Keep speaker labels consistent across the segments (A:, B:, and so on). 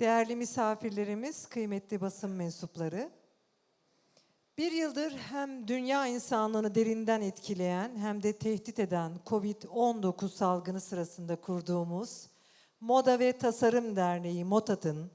A: Değerli misafirlerimiz, kıymetli basın mensupları. Bir yıldır hem dünya insanlığını derinden etkileyen hem de tehdit eden COVID-19 salgını sırasında kurduğumuz Moda ve Tasarım Derneği MOTAD'ın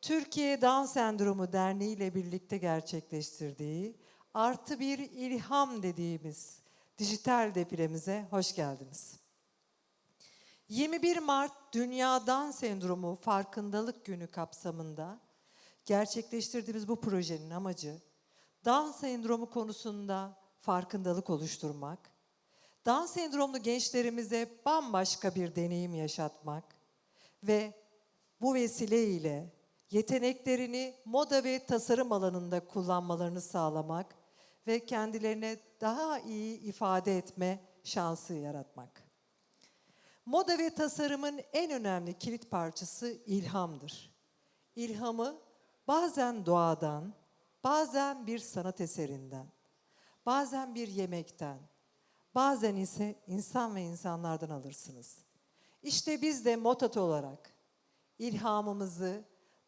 A: Türkiye Down Sendromu Derneği ile birlikte gerçekleştirdiği artı bir ilham dediğimiz dijital defilemize hoş geldiniz. 21 Mart Dünya Down Sendromu Farkındalık Günü kapsamında gerçekleştirdiğimiz bu projenin amacı Down sendromu konusunda farkındalık oluşturmak, Down sendromlu gençlerimize bambaşka bir deneyim yaşatmak ve bu vesileyle yeteneklerini moda ve tasarım alanında kullanmalarını sağlamak ve kendilerine daha iyi ifade etme şansı yaratmak. Moda ve tasarımın en önemli kilit parçası ilhamdır. İlhamı bazen doğadan, bazen bir sanat eserinden, bazen bir yemekten, bazen ise insan ve insanlardan alırsınız. İşte biz de Motat olarak ilhamımızı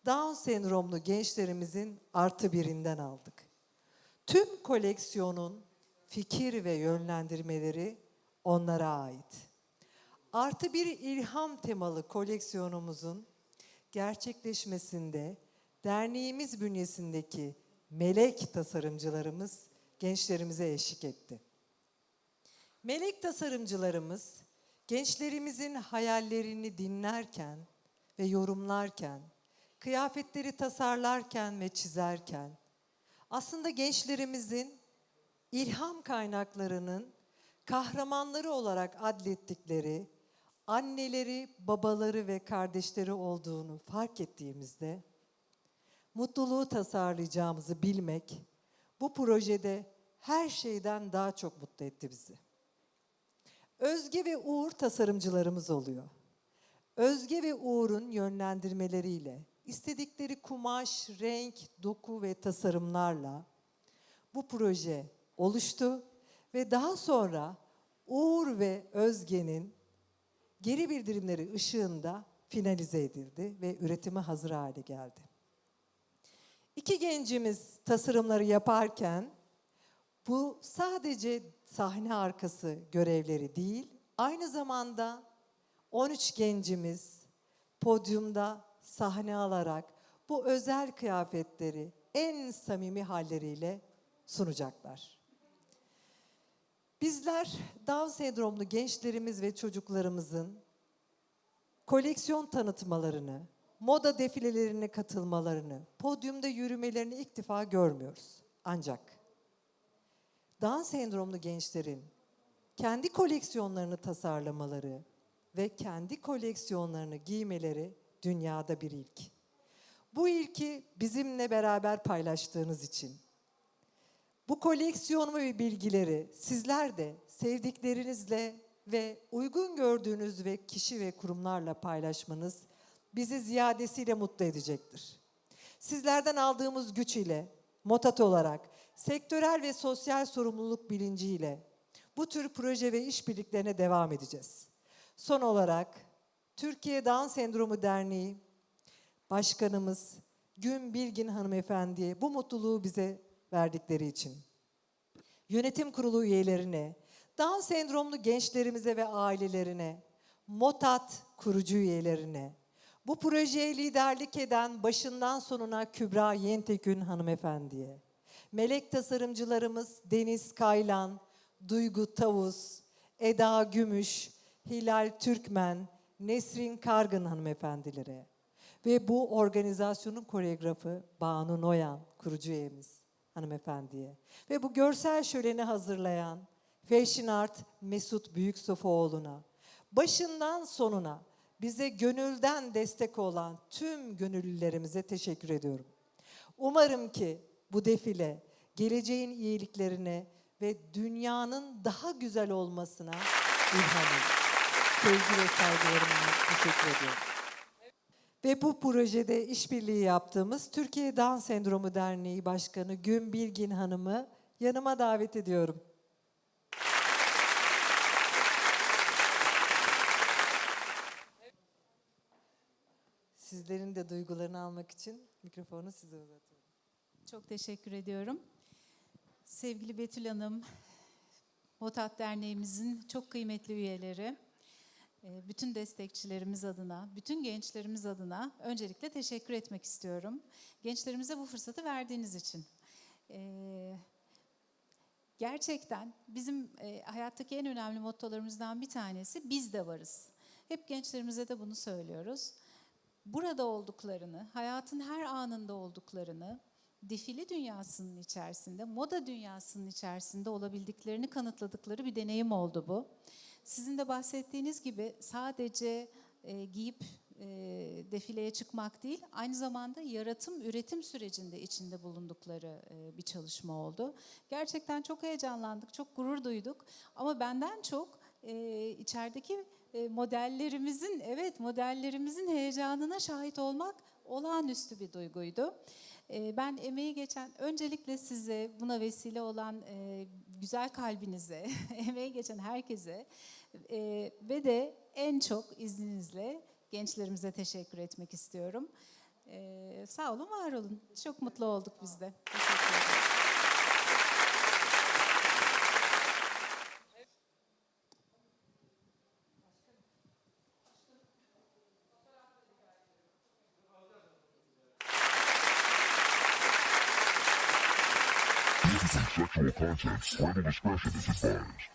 A: Down sendromlu gençlerimizin artı birinden aldık. Tüm koleksiyonun fikir ve yönlendirmeleri onlara ait. Artı bir ilham temalı koleksiyonumuzun gerçekleşmesinde derneğimiz bünyesindeki melek tasarımcılarımız gençlerimize eşlik etti. Melek tasarımcılarımız gençlerimizin hayallerini dinlerken ve yorumlarken, kıyafetleri tasarlarken ve çizerken aslında gençlerimizin ilham kaynaklarının kahramanları olarak adlettikleri anneleri, babaları ve kardeşleri olduğunu fark ettiğimizde mutluluğu tasarlayacağımızı bilmek bu projede her şeyden daha çok mutlu etti bizi. Özge ve Uğur tasarımcılarımız oluyor. Özge ve Uğur'un yönlendirmeleriyle istedikleri kumaş, renk, doku ve tasarımlarla bu proje oluştu ve daha sonra Uğur ve Özge'nin geri bildirimleri ışığında finalize edildi ve üretime hazır hale geldi. İki gencimiz tasarımları yaparken bu sadece sahne arkası görevleri değil, aynı zamanda 13 gencimiz podyumda sahne alarak bu özel kıyafetleri en samimi halleriyle sunacaklar. Bizler Down sendromlu gençlerimiz ve çocuklarımızın koleksiyon tanıtmalarını, moda defilelerine katılmalarını, podyumda yürümelerini ilk defa görmüyoruz. Ancak Down sendromlu gençlerin kendi koleksiyonlarını tasarlamaları ve kendi koleksiyonlarını giymeleri dünyada bir ilk. Bu ilki bizimle beraber paylaştığınız için bu koleksiyonumu ve bilgileri sizler de sevdiklerinizle ve uygun gördüğünüz ve kişi ve kurumlarla paylaşmanız bizi ziyadesiyle mutlu edecektir. Sizlerden aldığımız güç ile Motat olarak sektörel ve sosyal sorumluluk bilinciyle bu tür proje ve işbirliklerine devam edeceğiz. Son olarak Türkiye Down Sendromu Derneği Başkanımız Gün Bilgin hanımefendiye bu mutluluğu bize verdikleri için. Yönetim kurulu üyelerine, Down sendromlu gençlerimize ve ailelerine, MOTAT kurucu üyelerine, bu projeye liderlik eden başından sonuna Kübra Yentekün hanımefendiye, melek tasarımcılarımız Deniz Kaylan, Duygu Tavus, Eda Gümüş, Hilal Türkmen, Nesrin Kargın hanımefendilere ve bu organizasyonun koreografı Banu Noyan, kurucu üyemiz hanımefendiye. Ve bu görsel şöleni hazırlayan Fashion Art Mesut Büyüksofoğlu'na, başından sonuna bize gönülden destek olan tüm gönüllülerimize teşekkür ediyorum. Umarım ki bu defile geleceğin iyiliklerine ve dünyanın daha güzel olmasına ilham olur. Sevgi ve saygılarımla teşekkür ediyorum. Ve bu projede işbirliği yaptığımız Türkiye Down Sendromu Derneği Başkanı Gün Bilgin Hanım'ı yanıma davet ediyorum. Sizlerin de duygularını almak için mikrofonu size uzatıyorum.
B: Çok teşekkür ediyorum. Sevgili Betül Hanım, Motat Derneğimizin çok kıymetli üyeleri, ee, bütün destekçilerimiz adına, bütün gençlerimiz adına öncelikle teşekkür etmek istiyorum. Gençlerimize bu fırsatı verdiğiniz için. Ee, gerçekten bizim e, hayattaki en önemli mottolarımızdan bir tanesi biz de varız. Hep gençlerimize de bunu söylüyoruz. Burada olduklarını, hayatın her anında olduklarını, defile dünyasının içerisinde, moda dünyasının içerisinde olabildiklerini kanıtladıkları bir deneyim oldu bu. Sizin de bahsettiğiniz gibi sadece e, giyip e, defileye çıkmak değil, aynı zamanda yaratım, üretim sürecinde içinde bulundukları e, bir çalışma oldu. Gerçekten çok heyecanlandık, çok gurur duyduk ama benden çok e, içerideki e, modellerimizin, evet modellerimizin heyecanına şahit olmak olağanüstü bir duyguydu. Ee, ben emeği geçen, öncelikle size buna vesile olan e, güzel kalbinize, emeği geçen herkese e, ve de en çok izninizle gençlerimize teşekkür etmek istiyorum. E, sağ olun, var olun. Çok mutlu olduk biz de.
C: Sexual content, parental discretion is advised.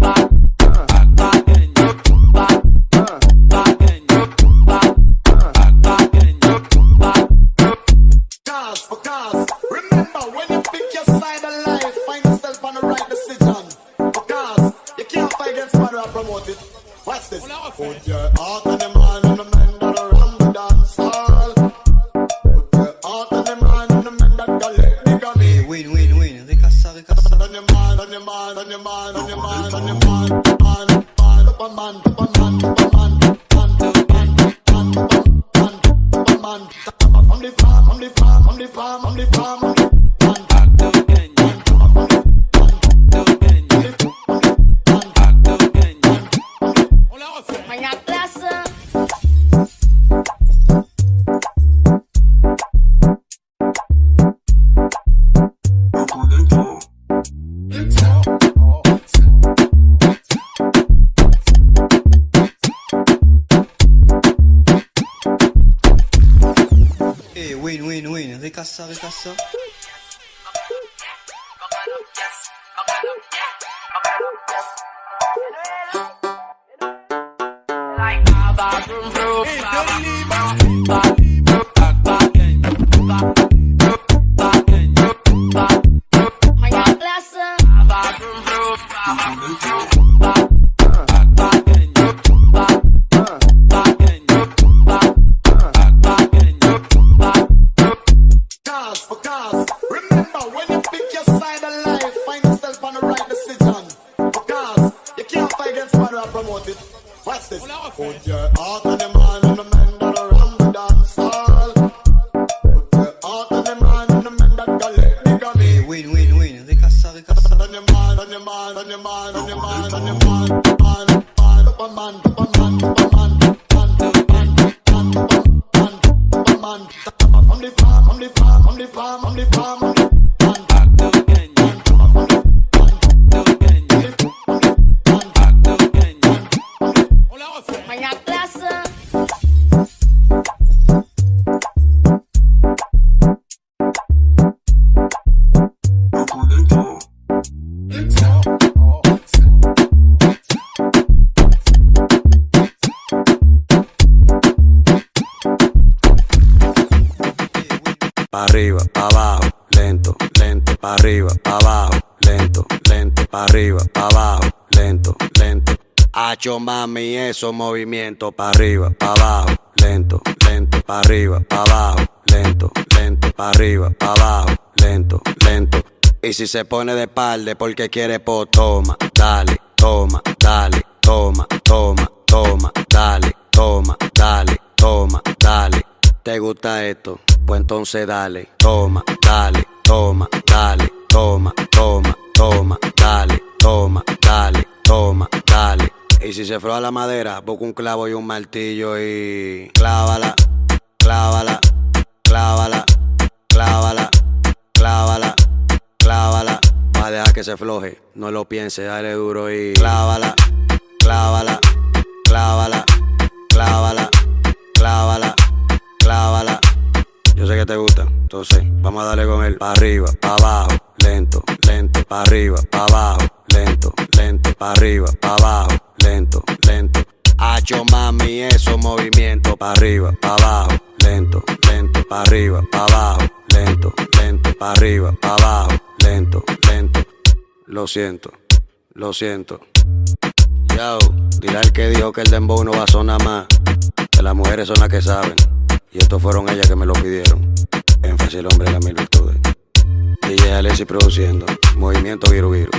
D: Bye. I'm the palm, I'm the palm, I'm the palm, I'm the
E: palm. ça, reste ça. Hacho mami, esos movimientos pa' arriba, pa' abajo, lento, lento, pa' arriba, pa' abajo, lento, lento, pa' arriba, pa' abajo, lento, lento. Y si se pone de palde porque quiere po, toma, dale, toma, dale, toma, toma, toma, dale, toma, dale, toma, dale. ¿Te gusta esto? Pues entonces dale, toma, dale, toma, dale, toma, toma, toma, dale, toma si se froa la madera, busca un clavo y un martillo y clávala, clávala, clávala, clávala, clávala, clávala. Va a dejar que se floje, no lo piense, dale duro y clávala, clávala, clávala, clávala, clávala, clávala. Yo sé que te gusta, entonces vamos a darle con él. Pa' arriba, pa' abajo, lento, lento, pa' arriba, pa' abajo, lento, lento, pa' arriba, pa' abajo, lento, lento. Hacho mami, esos movimientos, pa' arriba, pa' abajo, lento, lento, pa' arriba, pa' abajo, lento, lento, pa' arriba, pa' abajo, lento, lento. Lo siento, lo siento. Yo, dile al que dijo que el dembow no va a sonar más. Que las mujeres son las que saben. Y estos fueron ellas que me lo pidieron. Énfasis el hombre de las mil virtudes. DJ Alessi produciendo. Movimiento Viru Viru.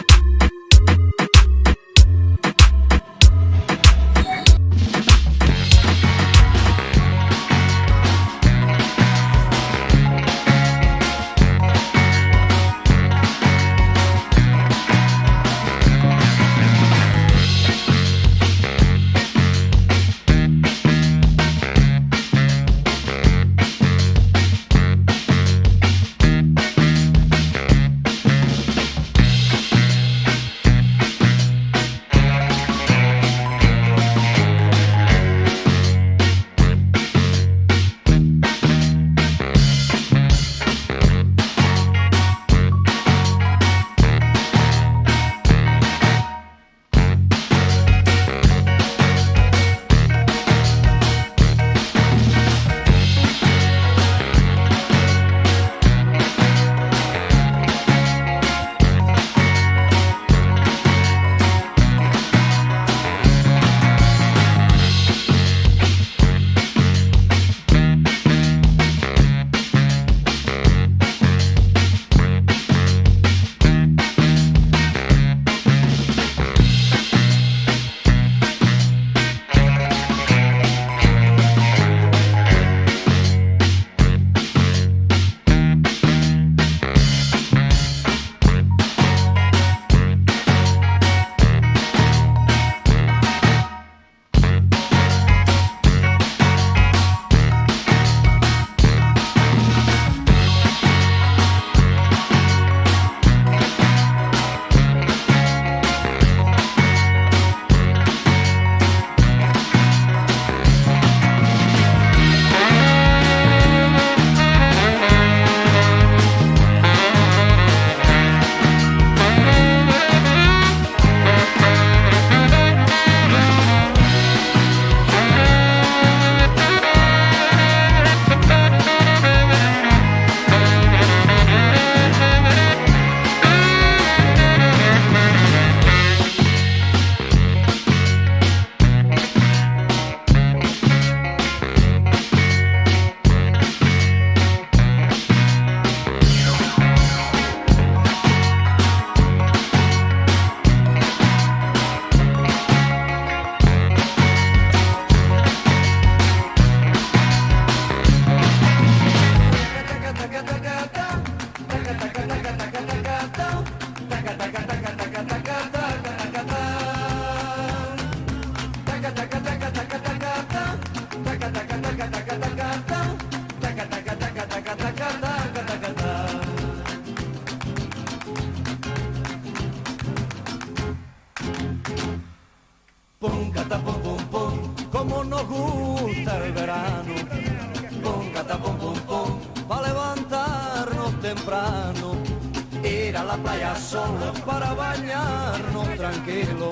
F: La playa solo para bañarnos tranquilo.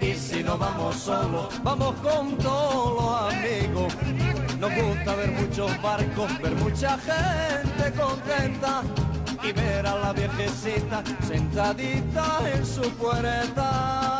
F: Y si no vamos solos, vamos con todos los amigos. Nos gusta ver muchos barcos, ver mucha gente contenta y ver a la viejecita sentadita en su puerta.